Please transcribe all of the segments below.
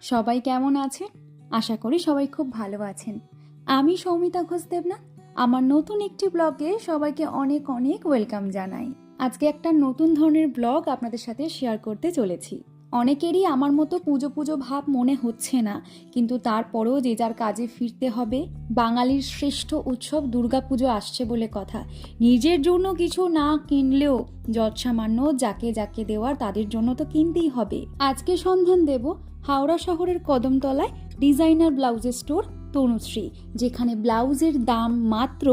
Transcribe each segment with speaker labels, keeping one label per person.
Speaker 1: সবাই কেমন আছেন? আশা করি সবাই খুব ভালো আছেন। আমি সৌমিতা ঘোষ দেবনা আমার নতুন একটি ব্লগে সবাইকে অনেক অনেক ওয়েলকাম জানাই। আজকে একটা নতুন ধরনের ব্লগ আপনাদের সাথে শেয়ার করতে চলেছি। অনেকেরই আমার মতো পুজো পুজো ভাব মনে হচ্ছে না, কিন্তু তারপরেও যে যার কাজে ফিরতে হবে, বাঙালির শ্রেষ্ঠ উৎসব দুর্গাপুজো আসছে বলে কথা। নিজের জন্য কিছু না কিনলেও যৎসামান্য যাকে যাকে দেওয়ার তাদের জন্য তো কিনতেই হবে। আজকে সন্ধান দেব হাওড়া শহরের কদমতলায় ডিজাইনার ব্লাউজের স্টোর তনুশ্রী, যেখানে ব্লাউজের দাম মাত্র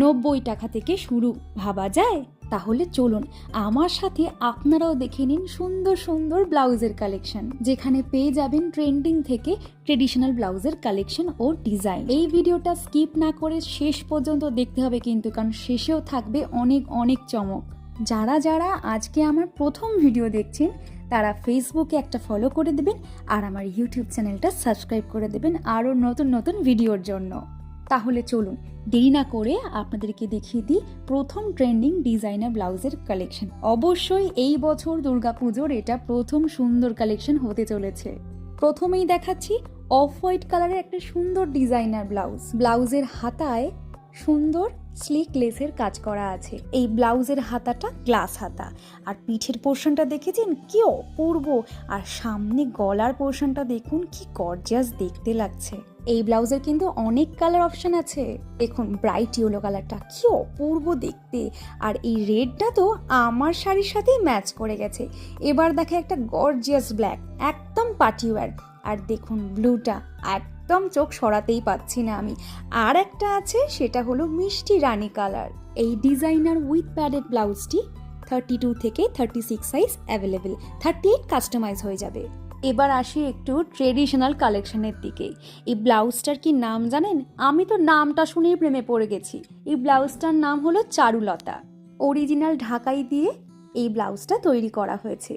Speaker 1: নব্বই টাকা থেকে শুরু। ভাবা যায়? তাহলে চলুন আমার সাথে আপনারাও দেখে নিন সুন্দর সুন্দর ব্লাউজের কালেকশন, যেখানে পেয়ে যাবেন ট্রেন্ডিং থেকে ট্রেডিশনাল ব্লাউজের কালেকশন ও ডিজাইন। এই ভিডিওটা স্কিপ না করে শেষ পর্যন্ত দেখতে হবে কিন্তু, কারণ শেষেও থাকবে অনেক অনেক চমক। যারা যারা আজকে আমার প্রথম ভিডিও দেখছেন, তারা ফেসবুকে একটা ফলো করে দেবেন আর আমার ইউটিউব চ্যানেলটা সাবস্ক্রাইব করে দেবেন আরও নতুন নতুন ভিডিওর জন্য। তাহলে চলুন, দেরি না করে আপনাদেরকে দেখিয়ে দিই প্রথম ট্রেন্ডিং ডিজাইনার ব্লাউজের কালেকশন অবশ্যই এই বছর দুর্গাপুজোর এটা প্রথম সুন্দর কালেকশন হতে চলেছে। প্রথমেই দেখাচ্ছি অফ হোয়াইট কালারের একটা সুন্দর ডিজাইনার ব্লাউজ। ব্লাউজের হাতায় সুন্দর স্লিক লেসের কাজ করা আছে। এই ব্লাউজের হাতাটা গ্লাস হাতা। আর পিঠের পোর্শনটা দেখেছেন? কি অপূর্ব! আর সামনে গলার পোর্শনটা দেখুন, কি গর্জিয়াস দেখতে লাগছে। এই ব্লাউজের কিন্তু অনেক কালার অপশন আছে। দেখুন ব্রাইট ইয়েলো কালারটা কি অপূর্ব দেখতে! আর এই রেডটা তো আমার শাড়ির সাথেই ম্যাচ করে গেছে। এবার দেখে একটা গর্জিয়াস ব্ল্যাক একদম পার্টিওয়ার আর দেখুন ব্লুটা একদম চোখ সরাতেই পাচ্ছি না আমি। আর একটা আছে, সেটা হলো মিষ্টি রানী কালার। এই ডিজাইনার উইথ প্যাডেড ব্লাউজটি থার্টি টু থেকে thirty six size available thirty eight customise হয়ে যাবে। এবার আসি একটু ট্রেডিশনাল কালেকশনের দিকে। এই ব্লাউজটার কি নাম জানেন? আমি তো নামটা শুনেই প্রেমে পড়ে গেছি। এই ব্লাউজটার নাম হলো চারুলতা। অরিজিনাল ঢাকাই দিয়ে এই ব্লাউজটা তৈরি করা হয়েছে।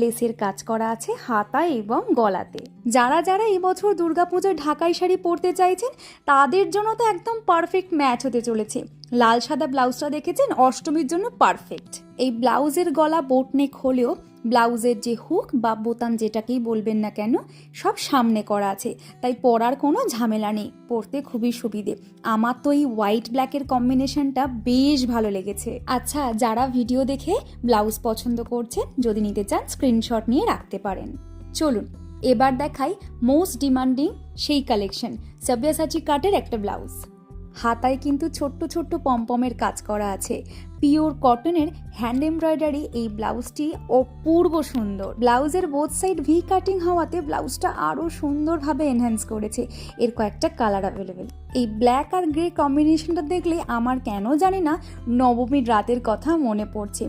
Speaker 1: লেসের কাজ করা আছে হাতা এবং গলাতে। যারা যারা এবছর দুর্গাপুজোয় ঢাকাই শাড়ি পরতে চাইছেন, তাদের জন্য তো একদম পারফেক্ট ম্যাচ হতে চলেছে। লাল সাদা ব্লাউজটা দেখেছেন? অষ্টমীর জন্য পারফেক্ট এই ব্লাউজের গলা বোটনেক হলেও ব্লাউজের যে হুক বা বোতাম যেটাকেই বলবেন না কেন, সব সামনে করা আছে। তাই পরার কোনো ঝামেলা নেই। পরতে খুবই সুবিধে। আমার তো এই হোয়াইট ব্ল্যাকের কম্বিনেশনটা বেশ ভালো লেগেছে। আচ্ছা যারা ভিডিও দেখে ব্লাউজ পছন্দ করছেন, যদি নিতে চান, স্ক্রিনশট নিয়ে রাখতে পারেন। চলুন, এবার দেখাই মোস্ট ডিমান্ডিং সেই কালেকশন সব্যাসাচি কাটের একটা ব্লাউজ। হাতায় কিন্তু ছোট্ট ছোট্ট পমপমের কাজ করা আছে। পিওর কটনের হ্যান্ড এমব্রয়ডারি এই ব্লাউজটি অপূর্ব সুন্দর। ব্লাউজের বোথ সাইড ভি কাটিং হওয়াতে ব্লাউজটা আরও সুন্দরভাবে এনহ্যান্স করেছে। এর কয়েকটা কালার অ্যাভেলেবেল এই ব্ল্যাক আর গ্রে কম্বিনেশনটা দেখলে আমার কেন জানি না নবমীর রাতের কথা মনে পড়ছে।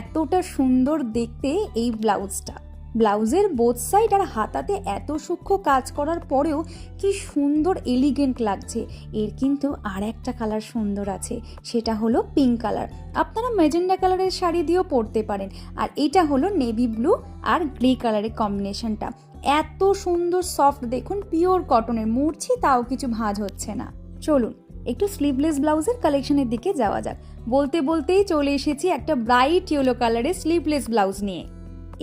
Speaker 1: এতটা সুন্দর দেখতে এই ব্লাউজটা। ব্লাউজের বোথ সাইড আর হাতাতে এত সূক্ষ্ম কাজ করার পরেও কি সুন্দর এলিগেন্ট লাগছে। এর কিন্তু আর একটা কালার সুন্দর আছে, সেটা হলো পিঙ্ক কালার আপনারা মেজেন্ডা কালারের শাড়ি দিয়েও পরতে পারেন, আর এটা হলো নেভি ব্লু আর গ্রে কালারের কম্বিনেশনটা এত সুন্দর সফট দেখুন পিওর কটনের মুড়ছি তাও কিছু ভাঁজ হচ্ছে না। চলুন, একটু স্লিভলেস ব্লাউজের কালেকশনের দিকে যাওয়া যাক। বলতে বলতেই চলে এসেছি একটা ব্রাইট ইয়েলো কালারের স্লিভলেস ব্লাউজ নিয়ে।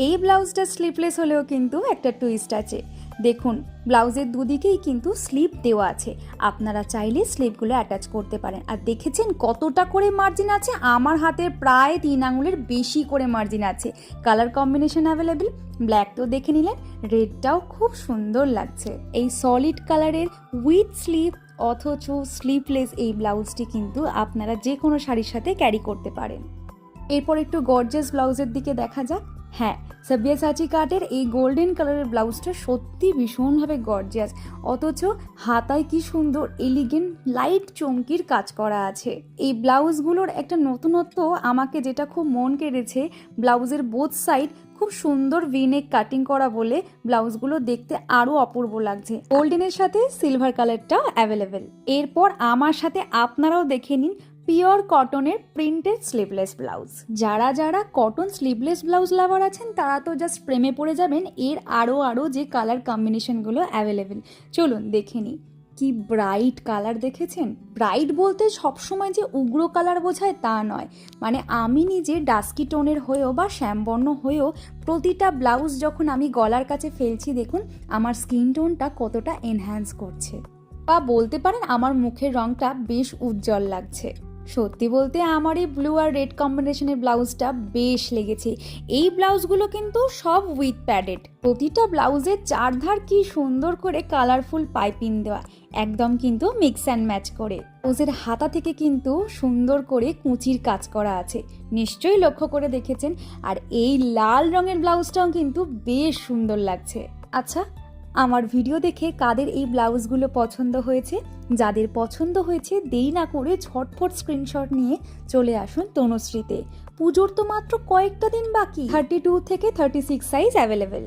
Speaker 1: এই ব্লাউজটা স্লিপলেস হলেও কিন্তু একটা টুইস্ট আছে। দেখুন, ব্লাউজের দুদিকেই কিন্তু স্লিপ দেওয়া আছে। আপনারা চাইলে স্লিপগুলো অ্যাটাচ করতে পারেন। আর দেখেছেন কতটা করে মার্জিন আছে? আমার হাতের প্রায় তিন আঙুলের বেশি করে মার্জিন আছে। কালার কম্বিনেশন অ্যাভেলেবেল ব্ল্যাক তো দেখে নিলেন রেডটাও খুব সুন্দর লাগছে। এই সলিড কালারের উইথ স্লিপ অথচ স্লিপলেস এই ব্লাউজটি কিন্তু আপনারা যে কোনো শাড়ির সাথে ক্যারি করতে পারেন। এরপর একটু গর্জেস ব্লাউজের দিকে দেখা যাক। হ্যাঁ সাচি কাটের এই গোল্ডেন কালারের ব্লাউজটা সত্যি ভীষণভাবে গর্জিয়াস। অথচ হাতায় কি সুন্দর এলিগেন্ট লাইট চমকির কাজ করা আছে। এই ব্লাউজগুলোর একটা নতুনত্ব আমাকে যেটা খুব মন কেড়েছে, ব্লাউজের বোথ সাইড খুব সুন্দর ভিনেক কাটিং করা বলে ব্লাউজগুলো দেখতে আরও অপূর্ব লাগছে। গোল্ডেনের সাথে সিলভার কালারটাও অ্যাভেলেবেল এরপর আমার সাথে আপনারাও দেখে নিন পিওর কটনের প্রিন্টেড স্লিভলেস ব্লাউজ যারা যারা কটন স্লিভলেস ব্লাউজ লাভার আছেন, তারা তো জাস্ট প্রেমে পড়ে যাবেন, এর আরও আরও যে কালার কম্বিনেশনগুলো অ্যাভেলেবেল চলুন, দেখে নিই। কি ব্রাইট কালার দেখেছেন? ব্রাইট বলতে সবসময় যে উগ্র কালার বোঝায় তা নয়। মানে আমি নিজে ডাস্কি টোনের হয়েও বা শ্যামবর্ণ হয়েও প্রতিটা ব্লাউজ যখন আমি গলার কাছে ফেলছি, দেখুন, আমার স্কিন টোনটা কতটা এনহ্যান্স করছে। বা বলতে পারেন, আমার মুখের রংটা বেশ উজ্জ্বল লাগছে। সত্যি বলতে আমার এই ব্লু আর রেড কম্বিনেশনের ব্লাউজটা বেশ লেগেছে। এই ব্লাউজগুলো কিন্তু সব উইথ প্যাডেড প্রতিটা ব্লাউজের চারধার কি সুন্দর করে কালারফুল পাইপিং দেওয়া। একদম কিন্তু মিক্স অ্যান্ড ম্যাচ করে। ব্লাউজের হাতা থেকে কিন্তু সুন্দর করে কুচির কাজ করা আছে। নিশ্চয়ই লক্ষ্য করে দেখেছেন। আর এই লাল রঙের ব্লাউজটাও কিন্তু বেশ সুন্দর লাগছে। আচ্ছা আমার ভিডিও দেখে কাদের এই ব্লাউজগুলো পছন্দ হয়েছে? যাদের পছন্দ হয়েছে, দেরি না করে ঝটফট স্ক্রিনশট নিয়ে চলে আসুন তনুশ্রীতে। পুজোর তো মাত্র কয়েকটা দিন বাকি। থার্টি টু থেকে thirty six size available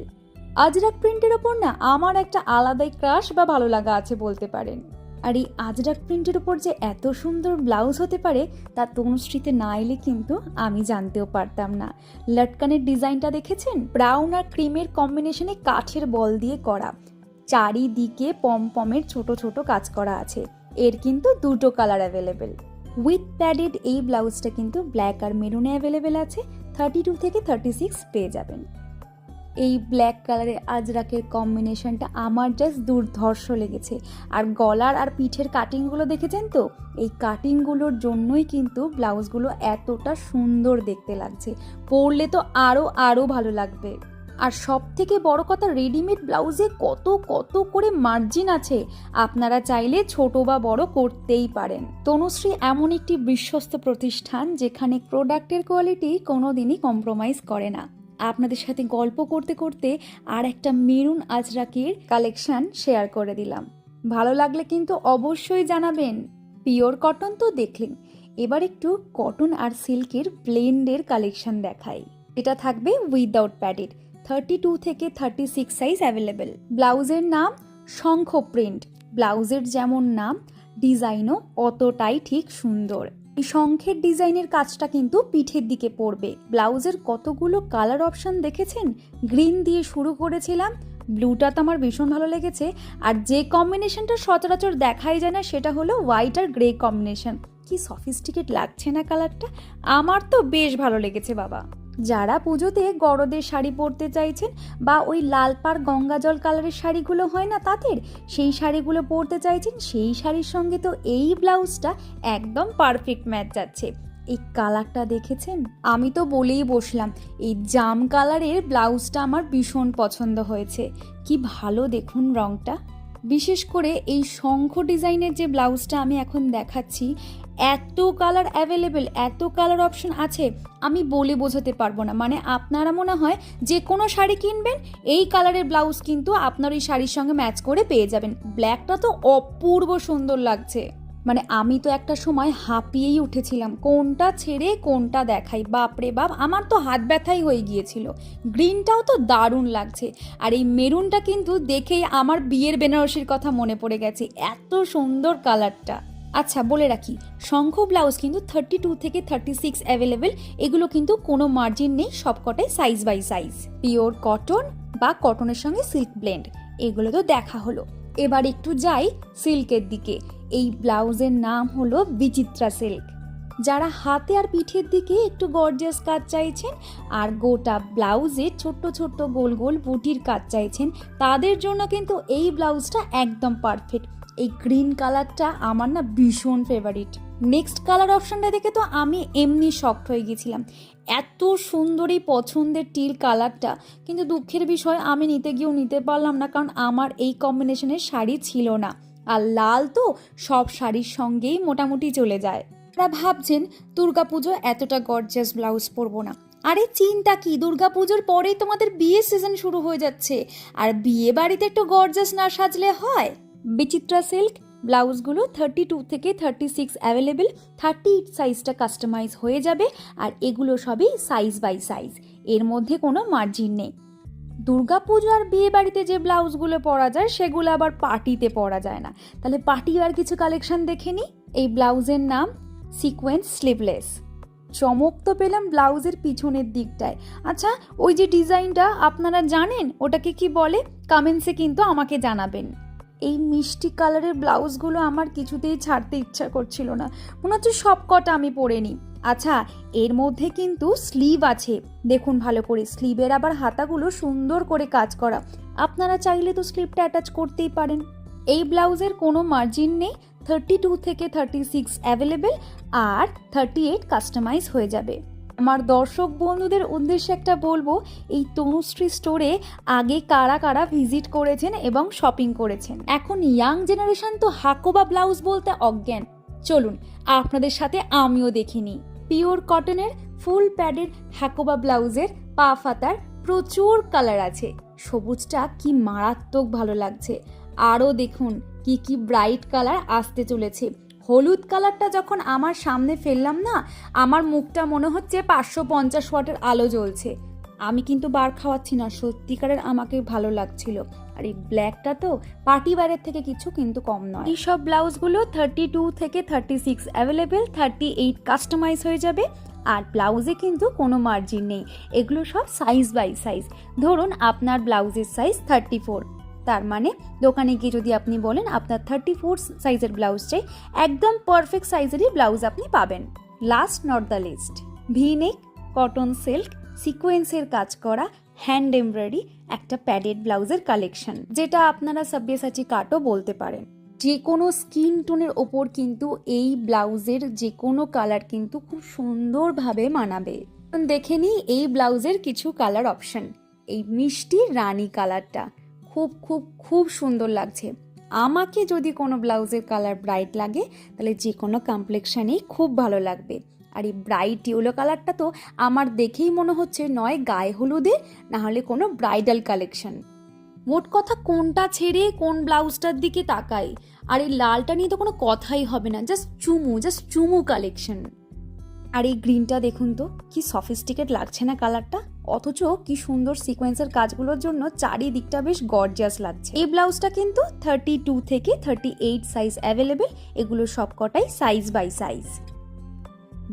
Speaker 1: ajrakh প্রিন্টের ওপর না, আমার একটা আলাদাই ক্রাশ বা ভালো লাগা আছে বলতে পারেন। আর এই আজরাক প্রিন্টের উপর যে এত সুন্দর ব্লাউজ হতে পারে, তা তনুশ্রীতে না এলে কিন্তু আমি জানতেও পারতাম না। লটকানের ডিজাইনটা দেখেছেন? ব্রাউন আর ক্রিমের কম্বিনেশনে কাঠের বল দিয়ে করা। চারিদিকে পমপমের ছোট ছোট কাজ করা আছে। এর কিন্তু দুটো কালার অ্যাভেলেবেল। উইথ প্যাডেড এই ব্লাউজটা কিন্তু ব্ল্যাক আর মেরুনে অ্যাভেলেবেল আছে। থার্টি টু থেকে থার্টি সিক্স পেয়ে যাবেন। এই ব্ল্যাক কালারের আজরাকের কম্বিনেশনটা আমার জাস্ট দুর্ধর্ষ লেগেছে। আর গলার আর পিঠের কাটিংগুলো দেখেছেন তো? এই কাটিংগুলোর জন্যই কিন্তু ব্লাউজগুলো এতটা সুন্দর দেখতে লাগছে। পরলে তো আরও আরও ভালো লাগবে। আর সব থেকে বড় কথা রেডিমেড ব্লাউজে কত কত করে মার্জিন আছে? আপনারা চাইলে ছোট বা বড় করতেই পারেন। তনুশ্রী এমন একটি বিশ্বস্ত প্রতিষ্ঠান যেখানে প্রোডাক্টের কোয়ালিটি কোনোদিনই কম্প্রোমাইজ করে না। আপনাদের সাথে গল্প করতে করতে আর একটা মেরুন আজরাকির কালেকশন শেয়ার করে দিলাম। ভালো লাগলে কিন্তু অবশ্যই জানাবেন। পিওর কটন তো দেখলেন। এবার একটু কটন আর সিল্কের ব্লেন্ডের কালেকশন দেখাই। এটা থাকবে উইদাউট প্যাডেড থার্টি টু থেকে থার্টি সিক্স সাইজ অ্যাভেলেবেল ব্লাউজের নাম শঙ্খ প্রিন্ট ব্লাউজের যেমন নাম ডিজাইনও অতটাই ঠিক সুন্দর। এই শঙ্খের ডিজাইনের কাজটা কিন্তু পিঠের দিকে পড়বে। ব্লাউজের কতগুলো কালার অপশান দেখেছেন? গ্রিন দিয়ে শুরু করেছিলাম। ব্লুটা তো আমার ভীষণ ভালো লেগেছে। আর যে কম্বিনেশনটা সচরাচর দেখাই যায় না, সেটা হলো হোয়াইট আর গ্রে কম্বিনেশন কি সফিস্টিকেট লাগছে না কালারটা আমার তো বেশ ভালো লেগেছে, বাবা। যারা পুজোতে গরদের শাড়ি পরতে চাইছেন বা ওই লাল পাড় গঙ্গা জল কালারের শাড়িগুলো হয় না তাদের, সেই শাড়িগুলো পরতে চাইছেন, সেই শাড়ির সঙ্গে তো এই ব্লাউজটা একদম পারফেক্ট ম্যাচ যাচ্ছে। এই কালারটা দেখেছেন? আমি তো বলেই বসলাম, এই জাম কালারের ব্লাউজটা আমার ভীষণ পছন্দ হয়েছে। কি ভালো দেখুন রংটা। বিশেষ করে এই শঙ্খ ডিজাইনের যে ব্লাউজটা আমি এখন দেখাচ্ছি, এত কালার অ্যাভেলেবেল এত কালার অপশন আছে, আমি বলে বোঝাতে পারব না। মানে আপনারা মনে হয় যে কোনো শাড়ি কিনবেন, এই কালারের ব্লাউজ কিন্তু আপনার ওই শাড়ির সঙ্গে ম্যাচ করে পেয়ে যাবেন। ব্ল্যাকটা তো অপূর্ব সুন্দর লাগছে। মানে আমি তো একটা সময় হাঁপিয়েই উঠেছিলাম, কোনটা ছেড়ে কোনটা দেখাই বাপরে বাপ, আমার তো হাত ব্যথাই হয়ে গিয়েছিল। গ্রিনটাও তো দারুণ লাগছে। আর এই মেরুনটা কিন্তু দেখেই আমার বিয়ের বেনারসির কথা মনে পড়ে গেছে, এত সুন্দর কালারটা। আচ্ছা বলে রাখি, শঙ্খ ব্লাউজ কিন্তু থার্টি টু থেকে থার্টি সিক্স অ্যাভেলেবেল এগুলো কিন্তু কোনো মার্জিন নেই, সবকটাই size by size pure cotton বা কটনের সঙ্গে সিল্ক ব্লেন্ড এগুলো তো দেখা হলো। এবার একটু যাই সিল্কের দিকে। এই ব্লাউজের নাম হলো বিচিত্রা সিল্ক। যারা হাতে আর পিঠের দিকে একটু গর্জিয়াস কাজ চাইছেন আর গোটা ব্লাউজে ছোট্ট ছোট্ট গোল গোল বুটির কাজ চাইছেন, তাদের জন্য কিন্তু এই ব্লাউজটা একদম পারফেক্ট এই গ্রিন কালারটা আমার না ভীষণ ফেভারিট নেক্সট কালার অপশানটা দেখে তো আমি এমনি শক্ট হয়ে গেছিলাম। এত সুন্দর এই পছন্দের টিল কালারটা কিন্তু দুঃখের বিষয় আমি নিতে গিয়েও নিতে পারলাম না, কারণ আমার এই কম্বিনেশনের শাড়ি ছিল না। আর লাল তো সব শাড়ির সঙ্গেই মোটামুটি চলে যায়। আপনারা ভাবছেন, দুর্গাপুজো এতটা গর্জিয়াস ব্লাউজ পরবো না। আরে চিন্তা কি? দুর্গাপুজোর পরেই তোমাদের বিয়ে সিজন শুরু হয়ে যাচ্ছে। আর বিয়ে বাড়িতে একটু গর্জাস না সাজলে হয়? বিচিত্রা সিল্ক ব্লাউজগুলো থার্টি টু থেকে thirty six available thirty eight সাইজটা কাস্টমাইজ হয়ে যাবে, আর এগুলো সবই সাইজ বাই সাইজ এর মধ্যে কোনো মার্জিন নেই। দুর্গাপুজো আর বিয়ে বাড়িতে যে ব্লাউজগুলো পরা যায়, সেগুলো আবার পার্টিতে পরা যায় না। তাহলে পার্টি আর কিছু কালেকশন দেখে নিই এই ব্লাউজের নাম সিকোয়েন্স স্লিভলেস। চমক তো পেলাম ব্লাউজের পিছনের দিকটায়। আচ্ছা ওই যে ডিজাইনটা আপনারা জানেন? ওটাকে কি বলে? কমেন্টসে কিন্তু আমাকে জানাবেন। এই মিষ্টি কালারের ব্লাউজগুলো আমার কিছুতেই ছাড়তে ইচ্ছা করছিল না। মনে হচ্ছে সব কটা আমি পরে নিই আচ্ছা এর মধ্যে কিন্তু স্লিভ আছে। দেখুন ভালো করে, স্লিভের আবার হাতাগুলো সুন্দর করে কাজ করা। আপনারা চাইলে তো স্লিভটা অ্যাটাচ করতেই পারেন। এই ব্লাউজের কোনো মার্জিন নেই থার্টি টু থেকে থার্টি সিক্স অ্যাভেলেবেল আর থার্টি এইট কাস্টমাইজ হয়ে যাবে। আমার দর্শক বন্ধুদের উদ্দেশ্যে একটা বলব, এই তনুশ্রী স্টোরে আগে কারা কারা ভিজিট করেছেন এবং শপিং করেছেন? এখন ইয়াং জেনারেশন তো হাকোবা ব্লাউজ বলতে অজ্ঞান। চলুন, আপনাদের সাথে আমিও দেখিনি পিওর কটনের ফুল প্যাডের হ্যাকোবা ব্লাউজের পা ফাতার প্রচুর কালার আছে। সবুজটা কি মারাত্মক ভালো লাগছে। আরও দেখুন, কি কি ব্রাইট কালার আসতে চলেছে। হলুদ কালারটা যখন আমার সামনে ফেললাম না, আমার মুখটা মনে হচ্ছে পাঁচশো পঞ্চাশ ওয়াটের আলো জ্বলছে। আমি কিন্তু বার খাওয়াচ্ছি না, সত্যিকারের আমাকে ভালো লাগছিল। আর এই ব্ল্যাকটা তো পার্টি ওয়্যারের থেকে কিছু কিন্তু কম নয়। এই সব ব্লাউজগুলো থার্টি টু থেকে thirty six available thirty eight customise হয়ে যাবে। আর ব্লাউজে কিন্তু কোনো মার্জিন নেই। এগুলো সব সাইজ বাই সাইজ ধরুন আপনার ব্লাউজের সাইজ থার্টি ফোর তার মানে দোকানে গিয়ে যদি আপনি বলেন আপনার থার্টি ফোর সাইজের ব্লাউজ চাই, একদম পারফেক্ট সাইজেরই ব্লাউজ আপনি পাবেন। Last not the least V neck cotton silk সিকোয়েন্সের কাজ করা হ্যান্ড এমব্রয়ডারি, একটা প্যাডেড ব্লাউজের কালেকশন, যেটা আপনারা সাব্যসাচী কাটও বলতে পারেন। যে কোনো স্কিন টোনের ওপর কিন্তু এই ব্লাউজের যে কোনো কালার কিন্তু খুব সুন্দরভাবে মানাবে। দেখে নিই এই ব্লাউজের কিছু কালার অপশন। এই মিষ্টি রানী কালারটা খুব খুব খুব সুন্দর লাগছে। আমাকে যদি কোনো ব্লাউজের কালার ব্রাইট লাগে, তাহলে যে কোনো কমপ্লেকশানেই খুব ভালো লাগবে। আর এই ব্রাইট ইয়েলো কালারটা তো আমার দেখেই মনে হচ্ছে নয় গায়ে হলুদে, না হলে কোনো ব্রাইডাল কালেকশন মোট কথা কোনটা ছেড়ে কোন ব্লাউজটার দিকে তাকাই? আর এই লালটা নিয়ে তো কোনো কথাই হবে না জাস্ট চুমু জাস্ট চুমু কালেকশন আর এই গ্রিনটা দেখুন তো, কি সফিস্টিকেট লাগছে না কালারটা অথচ কি সুন্দর সিকোয়েন্সের কাজগুলোর জন্য চারিদিকটা বেশ গর্জিয়াস লাগছে। এই ব্লাউজটা কিন্তু থার্টি টু থেকে থার্টি এইট সাইজ অ্যাভেলেবেল এগুলো সব কটাই সাইজ বাই সাইজ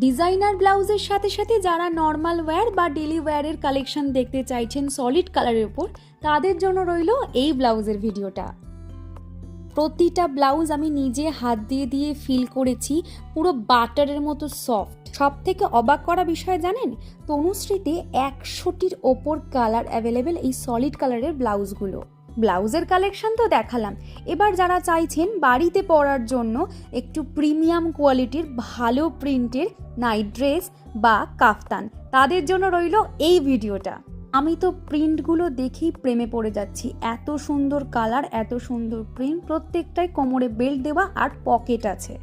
Speaker 1: ডিজাইনার ব্লাউজের সাথে সাথে যারা নর্মাল ওয়্যার বা ডেলি ওয়্যারের কালেকশন দেখতে চাইছেন সলিড কালারের উপর, তাদের জন্য রইল এই ব্লাউজের ভিডিওটা। প্রতিটা ব্লাউজ আমি নিজে হাত দিয়ে দিয়ে ফিল করেছি, পুরো বাটারের মতো সফট সব থেকে অবাক করা বিষয় জানেন? তনুশ্রীতে একশোটির ওপর কালার অ্যাভেলেবেল এই সলিড কালারের ব্লাউজগুলো। ব্লাউজের কালেকশন তো দেখালাম। এবার যারা চাইছেন বাড়িতে পরার জন্য একটু প্রিমিয়াম কোয়ালিটির ভালো প্রিন্টের নাইট ড্রেস বা কাফতান, তাদের জন্য রইল এই ভিডিওটা। আমি তো প্রিন্টগুলো দেখেই প্রেমে পড়ে যাচ্ছি। এত সুন্দর কালার, এত সুন্দর প্রিন্ট, প্রত্যেকটাই কোমরে বেল্ট দেওয়া আর পকেট আছে।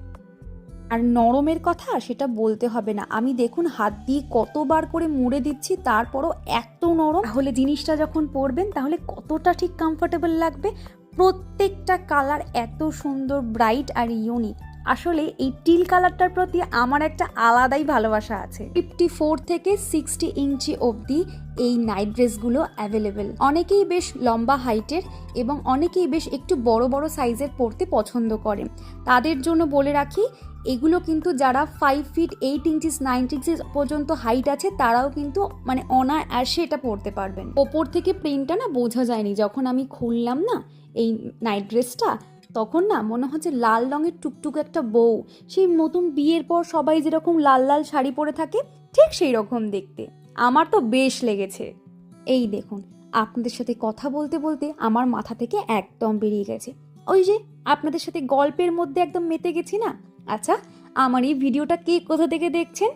Speaker 1: আর নরমের কথা সেটা বলতে হবে না। আমি দেখুন হাত দিয়ে কতবার করে মুড়ে দিচ্ছি, তারপরও এত নরম। তাহলে জিনিসটা যখন পরবেন, তাহলে কতটা ঠিক কমফোর্টেবল লাগবে? প্রত্যেকটা কালার এত সুন্দর ব্রাইট আর ইউনিক আসলে এই টিল কালারটার প্রতি আমার একটা আলাদাই ভালোবাসা আছে। ফিফটি ফোর থেকে সিক্সটি ইঞ্চি অবধি এই নাইট ড্রেসগুলো অ্যাভেলেবেল অনেকেই বেশ লম্বা হাইটের এবং অনেকেই বেশ একটু বড় বড় সাইজের পরতে পছন্দ করে। তাদের জন্য বলে রাখি এগুলো কিন্তু যারা five feet eight inches nine inches পর্যন্ত হাইট আছে, তারাও কিন্তু মানে অনায়াসে এটা পরতে পারবেন। ওপর থেকে প্রিন্টটা না বোঝা যায়নি। যখন আমি খুললাম না এই নাইট ড্রেসটা তখন না মনে হচ্ছে লাল রঙের টুকটুক একটা বউ। সেই নতুন বিয়ের পর সবাই যেরকম লাল লাল শাড়ি পরে থাকে, ঠিক সেই রকম দেখতে। আমার তো বেশ লেগেছে। এই দেখুন, আপনাদের সাথে কথা বলতে বলতে আমার মাথা থেকে একদম বেরিয়ে গেছে। ওই যে, আপনাদের সাথে গল্পের মধ্যে একদম মেতে গেছি না? আচ্ছা আমার এই ভিডিওটা কে কোথা থেকে দেখছেন?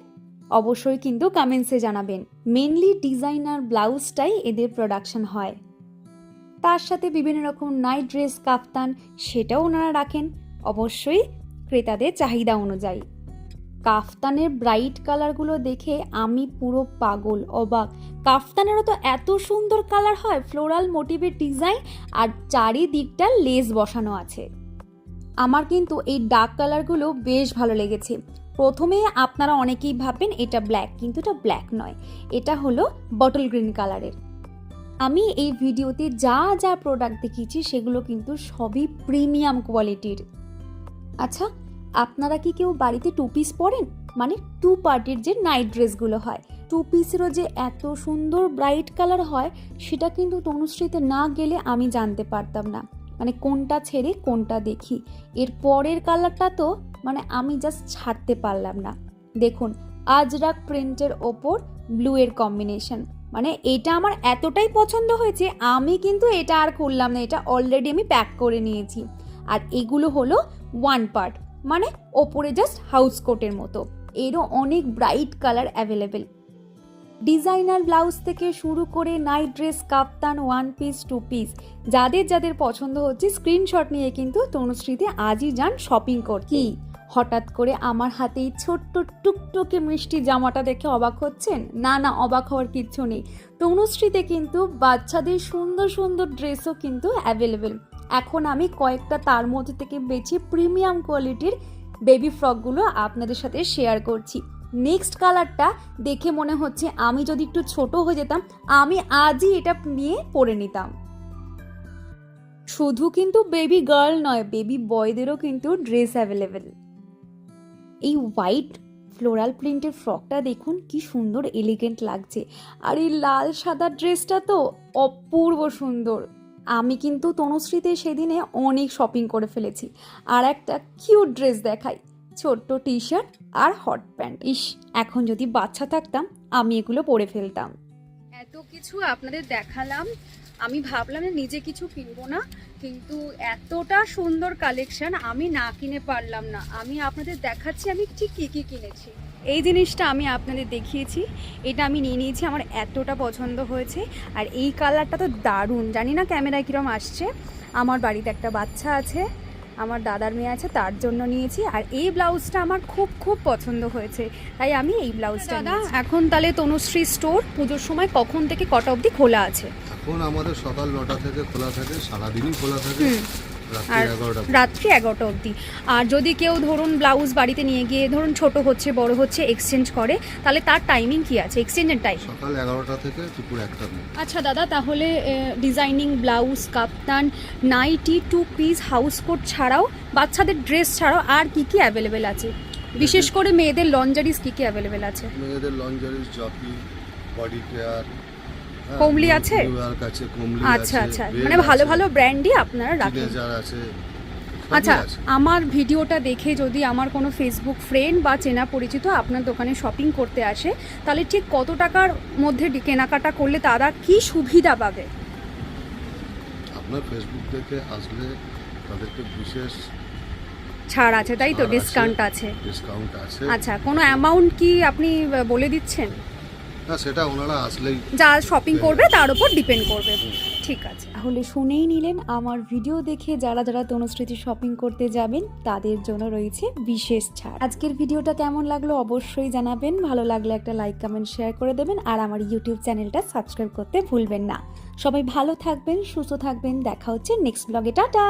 Speaker 1: অবশ্যই কিন্তু কমেন্টসে জানাবেন। মেনলি ডিজাইনার ব্লাউজটাই এদের প্রোডাকশন হয়। তার সাথে বিভিন্ন রকম নাইট ড্রেস কাফতান, সেটাও ওনারা রাখেন। অবশ্যই ক্রেতাদের চাহিদা অনুযায়ী। কাফতানের ব্রাইট কালারগুলো দেখে আমি পুরো পাগল, অবাক। কাফতানেরও তো এত সুন্দর কালার হয় ফ্লোরাল মোটিভের ডিজাইন আর চারিদিকটা লেস বসানো আছে। আমার কিন্তু এই ডার্ক কালারগুলো বেশ ভালো লেগেছে। প্রথমে আপনারা অনেকেই ভাববেন এটা ব্ল্যাক কিন্তু এটা ব্ল্যাক নয়। এটা হলো বটল গ্রিন কালারের আমি এই ভিডিওতে যা যা প্রোডাক্ট দেখিয়েছি, সেগুলো কিন্তু সবই প্রিমিয়াম কোয়ালিটির আচ্ছা আপনারা কি কেউ বাড়িতে টু পিস পরেন? মানে টু পার্টির যে নাইট ড্রেসগুলো হয় টু পিসেরও যে এত সুন্দর ব্রাইট কালার হয়, সেটা কিন্তু তনুশ্রীতে না গেলে আমি জানতে পারতাম না। মানে কোনটা ছেড়ে কোনটা দেখি। এর পরের কালারটা তো মানে আমি জাস্ট ছাড়তে পারলাম না। দেখুন, আজরাক প্রিন্টের ওপর ব্লু এর কম্বিনেশন মানে এটা আমার এতটাই পছন্দ হয়েছে, আমি কিন্তু এটা আর খুললাম না, এটা অলরেডি আমি প্যাক করে নিয়েছি। আর এগুলো হলো ওয়ান পার্ট মানে ওপরে জাস্ট হাউস কোটের মতো। এরও অনেক bright colour available designer blouse থেকে শুরু করে night dress kaftan one piece, two piece, যাদের যাদের পছন্দ হচ্ছে, স্ক্রিনশট নিয়ে কিন্তু তনুশ্রীতে আজই যান শপিং কর করতে। হঠাৎ করে আমার হাতে এই ছোট্ট টুকটুকে মিষ্টি জামাটা দেখে অবাক হচ্ছেন? না না, অবাক হওয়ার কিচ্ছু নেই। তনুশ্রীতে কিন্তু বাচ্চাদের সুন্দর সুন্দর ড্রেসও কিন্তু অ্যাভেলেবেল এখন আমি কয়েকটা তার মধ্যে থেকে বেছে প্রিমিয়াম কোয়ালিটির বেবি ফ্রকগুলো আপনাদের সাথে শেয়ার করছি। নেক্সট কালারটা দেখে মনে হচ্ছে আমি যদি একটু ছোট হয়ে যেতাম, আমি আজই এটা নিয়ে পরে নিতাম। শুধু কিন্তু বেবি গার্ল নয় বেবি বয়দেরও কিন্তু ড্রেস অ্যাভেলেবেল এই হোয়াইট ফ্লোরাল প্রিন্টের ফ্রকটা দেখুন, কি সুন্দর এলিগেন্ট লাগছে। আর এই লাল সাদা ড্রেসটা তো অপূর্ব সুন্দর। আমি কিন্তু তনুশ্রীতে সেদিনে অনেক শপিং করে ফেলেছি। আর একটা কিউট ড্রেস দেখাই। ছোট্ট টি শার্ট আর হট প্যান্ট। ইস, এখন যদি বাচ্চা থাকতাম, আমি এগুলো পরে ফেলতাম।
Speaker 2: এত কিছু আপনাদের দেখালাম। আমি ভাবলাম নিজে কিছু কিনবো না, কিন্তু এতটা সুন্দর কালেকশন আমি না কিনে পারলাম না। আমি আপনাদের দেখাচ্ছি আমি ঠিক কী কী কিনেছি। এই জিনিসটা আমি আপনাদের দেখিয়েছি। এটা আমি নিয়ে নিয়েছি, আমার এতটা পছন্দ হয়েছে। আর এই কালারটা তো দারুণ। জানি না ক্যামেরায় কীরকম আসছে। আমার বাড়িতে একটা বাচ্চা আছে। আমার দাদার মেয়ে আছে তার জন্য নিয়েছি। আর এই ব্লাউজটা আমার খুব খুব পছন্দ হয়েছে। তাই আমি এই ব্লাউজটা দাদা এখন তাহলে তনুশ্রী স্টোর পুজোর সময় কখন থেকে কটা অবধি খোলা আছে?
Speaker 3: এখন আমাদের সকাল নটা থেকে খোলা থাকে সারাদিনই খোলা থাকে।
Speaker 2: আর রাত্রি এগারোটা অবধি। আর যদি কেউ ধরুন ব্লাউজ বাড়িতে নিয়ে গিয়ে ধরুন ছোট হচ্ছে বড় হচ্ছে এক্সচেঞ্জ করে তাহলে তার টাইমিং কি আছে? এক্সচেঞ্জের টাইম
Speaker 3: সকাল এগারোটা থেকে দুপুর একটা
Speaker 2: আচ্ছা দাদা তাহলে designing blouse kaftan nightie two piece house coat ছাড়াও বাচ্চাদের ড্রেস ছাড়াও আর কি কি অ্যাভেলেবেল আছে? বিশেষ করে মেয়েদের লঞ্জারিস কি কি অ্যাভেলেবেল আছে?
Speaker 3: মেয়েদের লঞ্জারিস জকি বডি কেয়ার
Speaker 2: কোমলি আছে?
Speaker 3: কাছে কোমলি
Speaker 2: আচ্ছা আচ্ছা। মানে ভালো ভালো ব্র্যান্ডই আপনারা রাখেন।
Speaker 3: আছে
Speaker 2: আচ্ছা আমার ভিডিওটা দেখে যদি আমার কোনো ফেসবুক ফ্রেন্ড বা চেনা পরিচিত আপনার দোকানে শপিং করতে আসে তাহলে ঠিক কত টাকার মধ্যে কেনাকাটা করলে তারা কি সুবিধা পাবে?
Speaker 3: আপনার ফেসবুক দেখে আসলে তাদেরকে বিশেষ
Speaker 2: ছাড় আছে তাই তো? ডিসকাউন্ট আছে
Speaker 3: ডিসকাউন্ট আছে।
Speaker 2: আচ্ছা কোনো অ্যামাউন্ট কি আপনি বলে দিচ্ছেন?
Speaker 3: না সেটা ওনারা আসলেই
Speaker 2: যা শপিং করবে তার উপর ডিপেন্ড করবে। ঠিক আছে।
Speaker 1: তাহলে শুনেই নিলেন আমার ভিডিও দেখে যারা যারা তনুশ্রীতি শপিং করতে যাবেন তাদের জন্য রয়েছে বিশেষ ছাড়। আজকের ভিডিওটা কেমন লাগল অবশ্যই জানাবেন। ভালো লাগলে একটা লাইক কমেন্ট শেয়ার করে দেবেন। আর আমার ইউটিউব চ্যানেলটা সাবস্ক্রাইব করতে ভুলবেন না। সবাই ভালো থাকবেন সুস্থ থাকবেন। দেখা হচ্ছে নেক্সট ব্লগে টাটা!